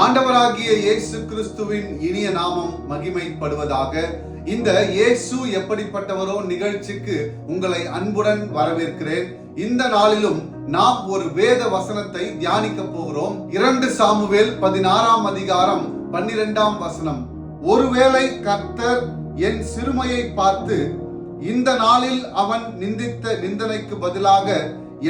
ஆண்டவராகிய இயேசு கிறிஸ்துவின் இனிய நாமம் மகிமைப்படுவதாக. இந்த இயேசு எப்படிப்பட்டவரோ நிகழ்ச்சிக்கு உங்களை அன்புடன் வரவேற்கிறேன். இந்த நாளிலும் நாம் ஒரு வேத வசனத்தை தியானிக்க போகிறோம். இரண்டு சாமுவேல் பதினாறாம் அதிகாரம் பன்னிரெண்டாம் வசனம். ஒருவேளை கர்த்தர் என் சிறுமையை பார்த்து இந்த நாளில் அவன் நிந்தித்த நிந்தனைக்கு பதிலாக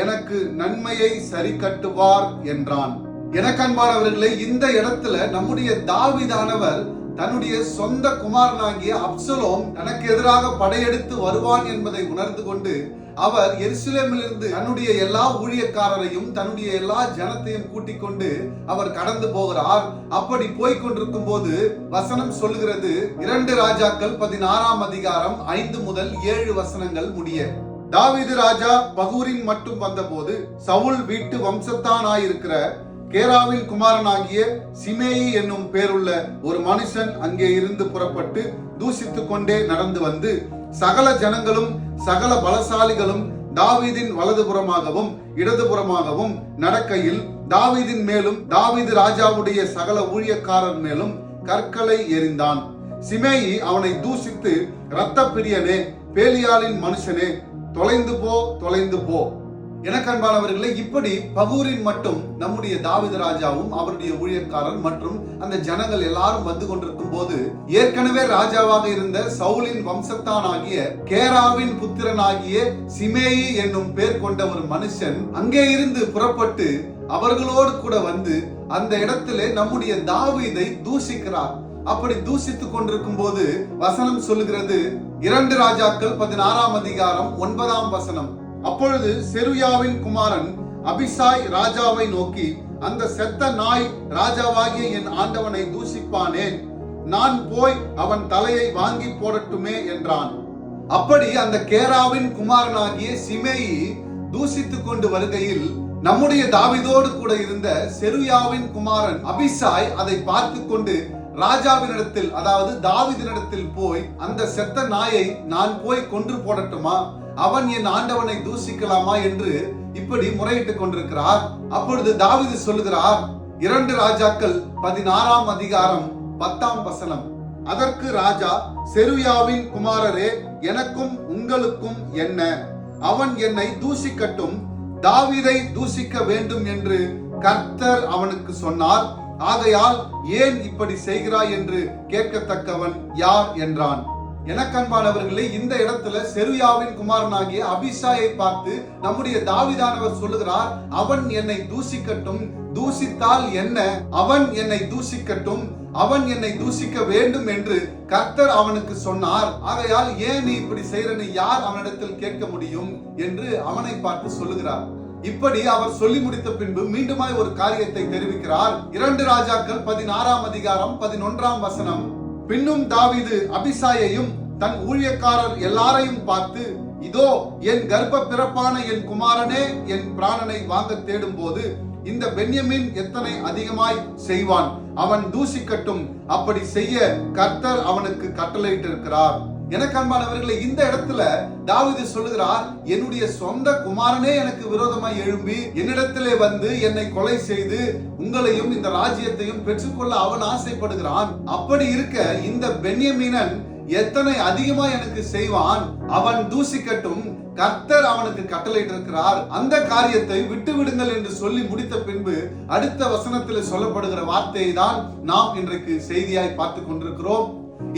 எனக்கு நன்மையை சரி கட்டுவார் என்றான். எனக்கன்பானவர்களே இந்த இடத்துல நம்முடைய தாவிதானவர் தன்னுடைய சொந்த குமாரனாகிய அப்சலோம் தனக்கு எதிராக படையெடுத்து வருவான் என்பதை உணர்ந்து கொண்டு அவர் எருசலேமிலிருந்து தன்னுடைய எல்லா ஊழியக்காரரையும் தன்னுடைய எல்லா ஜனத்தையும் கூட்டிக் கொண்டு அவர் கடந்து போகிறார். அப்படி போய் கொண்டிருக்கும் போது வசனம் சொல்லுகிறது இரண்டு ராஜாக்கள் பதினாறாம் அதிகாரம் ஐந்து முதல் ஏழு வசனங்கள் முடிய. தாவிது ராஜா பகூரின் மட்டும் வந்தபோது சவுல் வீட்டு வம்சத்தானாயிருக்கிற கேராவின் குமாரனாகிய சிமேயி என்னும் பேருள்ள ஒரு மனுஷன் அங்கே இருந்து புறப்பட்டு தூசித்துக் கொண்டே நடந்து வந்து சகல ஜனங்களும் சகல பலசாலிகளும் தாவீதின் வலதுபுறமாகவும் இடதுபுறமாகவும் நடக்கையில் தாவீதின் மேலும் தாவீது ராஜாவுடைய சகல ஊழியக்காரர் மேலும் கற்களை எறிந்தான். சிமேயி அவனை தூசித்து இரத்த பிரியனே பேலியாளின் மனுஷனே தொலைந்து போ தொலைந்து போ. எனக்கன்பானவர்களே இப்படி பகூரின் மட்டும் நம்முடைய தாவித ராஜாவும் அவருடைய ஊழியக்காரர் மற்றும் அந்த ஜனங்கள் எல்லாரும் வந்து கொண்டிருக்கும் போது ஏற்கனவே ராஜாவாக இருந்த சவுலின் வம்சத்தானாகிய கேராவின் புத்திரனாகிய சிமேயி என்னும் பேர் கொண்ட ஒரு மனுஷன் அங்கே இருந்து புறப்பட்டு அவர்களோடு கூட வந்து அந்த இடத்திலே நம்முடைய தாவீதை தூஷிக்கிறார். அப்படி தூஷித்துக் கொண்டிருக்கும் போது வசனம் சொல்லுகிறது இரண்டு ராஜாக்கள் பதினாறாம் அதிகாரம் ஒன்பதாம் வசனம். அப்பொழுது செருயாவின் குமாரன் அபிசாய் ராஜாவை நோக்கி அந்த செத்த நாய் ராஜாவாகிய என் ஆண்டவனை தூஷிப்பானேன் நான் போய் அவன் தலையை வாங்கி போடட்டுமே? என்றான். அப்படி அந்த கேராவின் குமாரனாகிய சிமேயி தூஷித்துக் கொண்டு வருகையில் நம்முடைய தாவிதோடு கூட இருந்த செருயாவின் குமாரன் அபிசாய் அதை பார்த்து கொண்டு ராஜாவினிடத்தில் அதாவது தாவிதனிடத்தில் போய் அந்த செத்த நாயை நான் போய் கொன்று போடட்டுமா? அவன் என் ஆண்டவனை தூசிக்கலாமா என்று இப்படி முறையிட்டுக் கொண்டிருக்கிறார். அப்பொழுது தாவிது சொல்லுகிறார் இரண்டு ராஜாக்கள் பதினாறாம் அதிகாரம் பத்தாம் வசனம். அதற்கு ராஜா செருயாவின் குமாரரே எனக்கும் உங்களுக்கும் என்ன? அவன் என்னை தூசிக்கட்டும் தாவிதை தூசிக்க வேண்டும் என்று கர்த்தர் அவனுக்கு சொன்னார். ஆகையால் ஏன் இப்படி செய்கிறாய் என்று கேட்கத்தக்கவன் யார் என்றான். எனக்கன்பானவர்களே இந்த இடத்துல செருயாவின் குமாரனாகிய அபிஷாயை பார்த்து நம்முடைய தாவிதானவர் சொல்லுகிறார் அவன் என்னை தூசிக்கட்டும் தூசித்தால் என்ன? அவன் என்னை தூசிக்கட்டும் அவன் என்னை தூசிக்க வேண்டும் என்று கர்த்தர் அவனுக்கு சொன்னார். ஆகையால் ஏன் நீ இப்படி செய்யறன்னு யார் அவனிடத்தில் கேட்க முடியும்? என்று அவனை பார்த்து சொல்லுகிறார். இப்படி அவர் சொல்லி முடித்த பின்பு மீண்டுமாய் ஒரு காரியத்தை தெரிவிக்கிறார். இரண்டு ராஜாக்கள் பதினாறாம் அதிகாரம் பதினொன்றாம் வசனம். பின்னும் தாவிது அபிசாயையும் தன் ஊழியக்காரர் எல்லாரையும் பார்த்து இதோ என் கர்ப்ப பிறப்பான என் குமாரனே என் பிராணனை வாங்க தேடும் போது இந்த பென்யமின் எத்தனை அதிகமாய் செய்வான்? அவன் தூசிக்கட்டும். அப்படி செய்ய கர்த்தர் அவனுக்கு கட்டளையிட்டிருக்கிறார். எனக்கு அன்பானவர்களை இந்த இடத்துல தாவிது சொல்லுகிறார் என்னுடைய சொந்த குமாரனே எனக்கு விரோதமாய் எழும்பி என்னிடத்திலே வந்து என்னை கொலை செய்து உங்களையும் இந்த ராஜ்யத்தையும் பெற்றுக்கொள்ள அவன் ஆசைப்படுகிறான். அப்படி இருக்க இந்த பென்யமீனன் எத்தனை அதிகமா எனக்கு செய்வான்? அவன் தூசிக்கட்டும் கர்த்தர் அவனுக்கு கட்டளையிட்டிருக்கிறார். அந்த காரியத்தை விட்டு விடுங்கள் என்று சொல்லி முடித்த பின்பு அடுத்த வசனத்தில் சொல்லப்படுகிற வார்த்தையை தான் நாம் இன்றைக்கு செய்தியாய் பார்த்து கொண்டிருக்கிறோம்.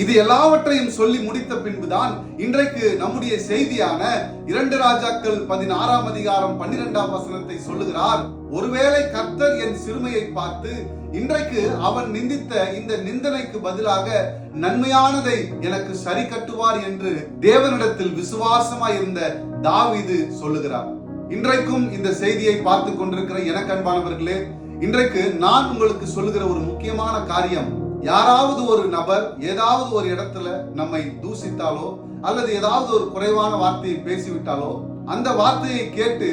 இது எல்லாவற்றையும் சொல்லி முடித்த பின்புதான் இன்றைக்கு நம்முடைய செய்தியான இரண்டு ராஜாக்கள் பதினாறாம் அதிகாரம் பன்னிரெண்டாம் வசனத்தை சொல்லுகிறார். ஒருவேளை கர்த்தர் என் சிறுமையை பார்த்து இன்றைக்கு அவன் நிந்தித்த இந்த நிந்தனைக்கு பதிலாக நன்மையானதை எனக்கு சரி கட்டுவார் என்று தேவனிடத்தில் விசுவாசமாய் இருந்த தாவிது சொல்லுகிறார். இன்றைக்கும் இந்த செய்தியை பார்த்து கொண்டிருக்கிற எனக்கு அன்பானவர்களே இன்றைக்கு நான் உங்களுக்கு சொல்லுகிற ஒரு முக்கியமான காரியம் யாராவது ஒரு நபர் ஏதாவது ஒரு இடத்துல நம்மை தூசித்தாலோ அல்லது ஏதாவது ஒரு குறைவான வார்த்தையை பேசிவிட்டாலோ அந்த வார்த்தையை கேட்டு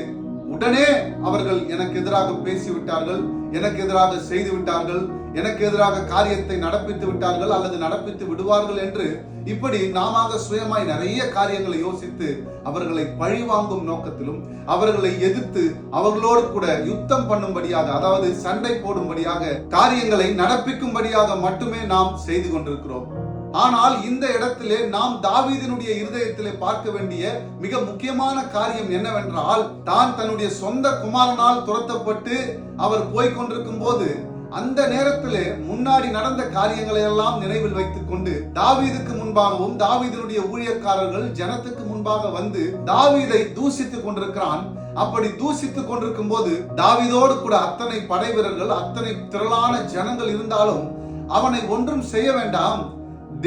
உடனே அவர்கள் எனக்கு எதிராக பேசிவிட்டார்கள். எனக்கு எதிராக செய்து விட்டார்கள் எனக்கு எதிராக காரியத்தை நடப்பித்து விட்டார்கள் அல்லது நடப்பித்து விடுவார்கள் என்று இப்படி நாம சுயமாய் நிறைய காரியங்களை யோசித்து அவர்களை பழிவாங்கும் நோக்கத்திலும் அவர்களை எதிர்த்து அவர்களோடு கூட யுத்தம் பண்ணும்படியாக அதாவது சண்டை போடும்படியாக காரியங்களை நடப்பிக்கும்படியாக மட்டுமே நாம் செய்து கொண்டிருக்கிறோம். ஆனால் இந்த இடத்திலே நாம் தாவீதினுடைய இருதயத்திலே பார்க்க வேண்டிய மிக முக்கியமான காரியம் என்னவென்றால் தான் தன்னுடைய சொந்த குமாரனால் துரத்தப்பட்டு அவர் போய்கொண்டிருக்கும் போது அந்த நேரத்திலே முன்னாடி நடந்த காரியங்களை எல்லாம் நினைவில் வைத்துக் கொண்டு தாவீதுக்கு முன்பாகவும் தாவீதனுடைய ஊழியக்காரர்கள் ஜனத்துக்கு முன்பாக வந்து தாவீதை தூசித்துக் கொண்டிருக்கிறான். அப்படி தூசித்துக் கொண்டிருக்கும் போது தாவீதோடு கூட அத்தனை படை வீரர்கள் அத்தனை திரளான ஜனங்கள் இருந்தாலும் அவனை ஒன்றும் செய்ய வேண்டாம்.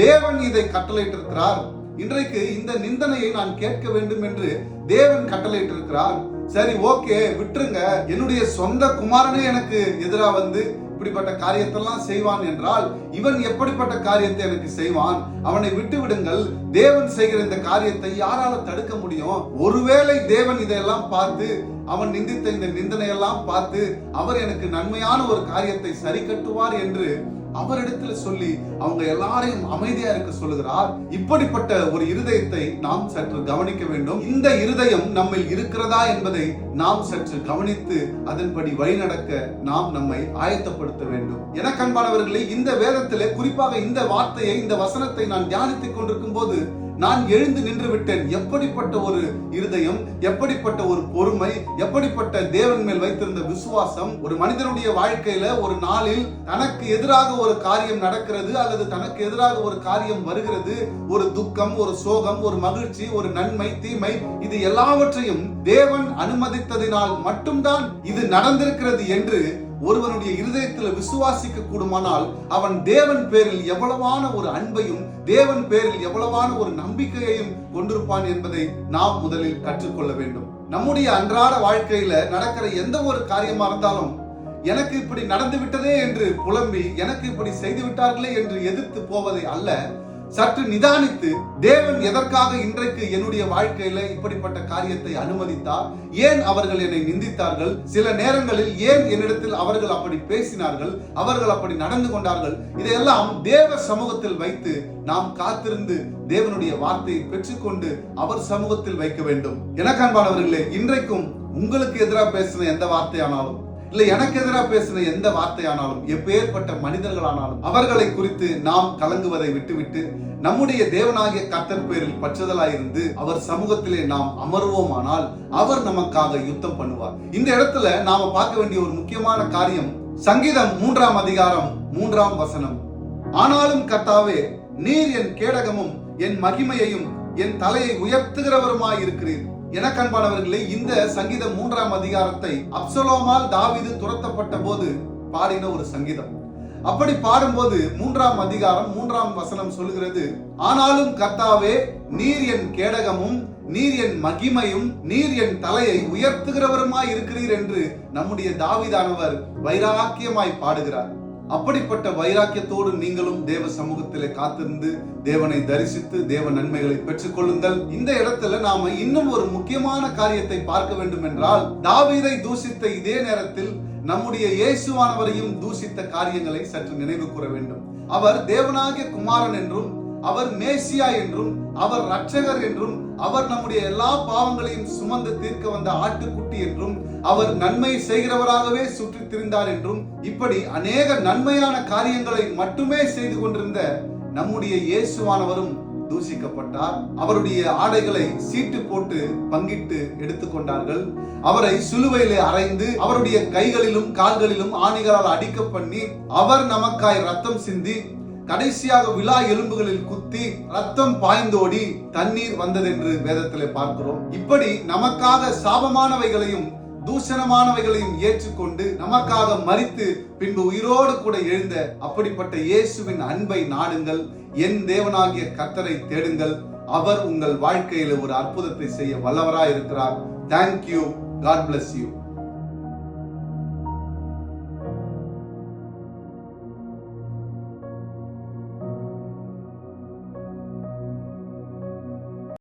தேவன் இதை கட்டளையிட்டிருக்கிறார். இன்றைக்கு இந்த நிந்தனையை நான் கேட்க வேண்டும் என்று தேவன் கட்டளையிட்டிருக்கிறார். சரி ஓகே விட்டுருங்க. என்னுடைய சொந்த குமாரனே எனக்கு எதிரா வந்து இப்படிப்பட்ட காரியத்தெல்லாம் செய்வான் என்றால் இவன் எப்படிப்பட்ட காரியத்தை எனக்கு செய்வான்? அவனை விட்டு விடுங்கள் தேவன் செய்கிற இந்த காரியத்தை யாரால தடுக்க முடியும்? ஒருவேளை தேவன் இதையெல்லாம் பார்த்து அவன் நிந்தித்த இந்த நிந்தனையெல்லாம் பார்த்து அவர் எனக்கு நன்மையான ஒரு காரியத்தை சரி கட்டுவார் என்று அவரிடத்துல சொல்லி அவங்க எல்லாரையும் அமைதியா இருக்க சொல்லுகிறார். இப்படிப்பட்ட ஒரு இருதயத்தை நாம் சற்று கவனிக்க வேண்டும். இந்த இருதயம் நம்மில் இருக்கிறதா என்பதை நாம் சற்று கவனித்து அதன்படி வழிநடக்க நாம் நம்மை ஆயத்தப்படுத்த வேண்டும். என கண்பானவர்களே இந்த வேதத்திலே குறிப்பாக இந்த வார்த்தையை இந்த வசனத்தை நான் தியானித்துக் கொண்டிருக்கும் போது நான் எழுந்து நின்று விட்டேன் எப்படிப்பட்ட ஒரு இருதயம் எப்படிப்பட்ட ஒரு பொறுமை எப்படிப்பட்ட தேவன் மேல் வைத்திருந்த விசுவாசம் ஒரு மனிதனுடைய வாழ்க்கையில ஒரு நாளில் தனக்கு எதிராக ஒரு காரியம் நடக்கிறது அல்லது தனக்கு எதிராக ஒரு காரியம் வருகிறது. ஒரு துக்கம் ஒரு சோகம் ஒரு மகிழ்ச்சி ஒரு நன்மை தீமை இது எல்லாவற்றையும் தேவன் அனுமதித்ததினால் மட்டும்தான் இது நடந்திருக்கிறது என்று ஒருவனுடைய இருதயத்தில் விசுவாசிக்க கூடுமானால் அவன் தேவன் பேரில் எவ்வளவான ஒரு அன்பையும் தேவன் பேரில் எவ்வளவான ஒரு நம்பிக்கையையும் கொண்டிருப்பான் என்பதை நாம் முதலில் கற்றுக்கொள்ள வேண்டும். நம்முடைய அன்றாட வாழ்க்கையில நடக்கிற எந்த ஒரு காரியமா இருந்தாலும் எனக்கு இப்படி நடந்து விட்டதே என்று புலம்பி எனக்கு இப்படி செய்து விட்டார்களே என்று எதிர்த்து போவதை அல்ல சற்று நிதானித்து தேவன் எதற்காக இன்றைக்கு என்னுடைய வாழ்க்கையில இப்படிப்பட்ட காரியத்தை அனுமதித்தார்? ஏன் அவர்கள் என்னை நிந்தித்தார்கள்? சில நேரங்களில் ஏன் என்னிடத்தில் அவர்கள் அப்படி பேசினார்கள்? அவர்கள் அப்படி நடந்து கொண்டார்கள்? இதையெல்லாம் தேவ சமூகத்தில் வைத்து நாம் காத்திருந்து தேவனுடைய வார்த்தையை பெற்றுக்கொண்டு அவர் சமூகத்தில் வைக்க வேண்டும். எனக்கான்பானவர்களே இன்றைக்கும் உங்களுக்கு எதிராக பேசின எந்த வார்த்தையானாலும் இல்ல எனக்கு எதிராக பேசின எந்த வார்த்தையானாலும் எப்பேற்பட்ட மனிதர்களானாலும் அவர்களை குறித்து நாம் கலங்குவதை விட்டுவிட்டு நம்முடைய தேவனாகிய கர்த்தர் பேரில் பற்றுதலாயிருந்து அவர் சமூகத்திலே நாம் அமர்வோமானால் அவர் நமக்காக யுத்தம் பண்ணுவார். இந்த இடத்துல நாம பார்க்க வேண்டிய ஒரு முக்கியமான காரியம் சங்கீதம் மூன்றாம் அதிகாரம் மூன்றாம் வசனம். ஆனாலும் கர்த்தாவே நீர் என் கேடகமும் என் மகிமையையும் என் தலையை உயர்த்துகிறவருமாய் இருக்கிறீர். எனக்கன்பானவர்களே இந்த சங்கீதம் மூன்றாம் அதிகாரத்தை அப்சலோமால் தாவிது துரத்தப்பட்ட போது பாடின ஒரு சங்கீதம். அப்படி பாடும்போது மூன்றாம் அதிகாரம் மூன்றாம் வசனம் சொல்கிறது ஆனாலும் கர்த்தாவே நீர் என் கேடகமும் நீர் என் மகிமையும் நீர் என் தலையை உயர்த்துகிறவருமாய் இருக்கிறீர் என்று நம்முடைய தாவிதானவர் வைராக்கியமாய் பாடுகிறார். அப்படிப்பட்ட வைராக்கியத்தோடு நீங்களும் தேவ சமூகத்திலே காத்திருந்து தேவனை தரிசித்து தேவ நன்மைகளை பெற்றுக் கொள்ளுங்கள் இந்த இடத்துல நாம இன்னும் ஒரு முக்கியமான காரியத்தை பார்க்க வேண்டும் என்றால் தாவீதை தூசித்த இதே நேரத்தில் நம்முடைய இயேசுவானவரையும் தூசித்த காரியங்களை சற்று நினைவு கூற வேண்டும். அவர் தேவனாகிய குமாரன் என்றும் அவர் மேசியா என்றும் அவர் ரட்சகர் என்றும் அவர் நம்முடைய எல்லா பாவங்களையும் சுமந்து தீர்க்க வந்த ஆட்டுக்குட்டி என்றும் அவர் நன்மை செய்கிறவராகவே சுற்றி திரிந்தார் என்றும் இப்படி அநேக நன்மையான காரியங்களை மட்டுமே செய்து கொண்டிருந்த நம்முடைய இயேசுவானவரும் தூசிக்கப்பட்டார். அவருடைய ஆடைகளை சீட்டு போட்டு பங்கிட்டு எடுத்துக்கொண்டார்கள் அவரை சிலுவையிலே அறைந்து அவருடைய கைகளிலும் கால்களிலும் ஆணிகளால் அடிக்க பண்ணி அவர் நமக்காய் ரத்தம் சிந்தி கடைசியாக விழா எலும்புகளில் குத்தி ரத்தம் பாய்ந்தோடி தண்ணீர் வந்ததென்று வேதத்திலே பார்க்கிறோம். இப்படி நமக்காக சாபமானவைகளையும் தூஷணமானவைகளையும் ஏற்றுக்கொண்டு நமக்காக மறித்து பின்பு உயிரோடு கூட எழுந்த அப்படிப்பட்ட இயேசுவின் அன்பை நாடுங்கள். என் தேவனாகிய கத்தரை தேடுங்கள். அவர் உங்கள் வாழ்க்கையில ஒரு அற்புதத்தை செய்ய வல்லவராய் இருக்கிறார் தேங்க்யூ காட் பிளஸ் யூ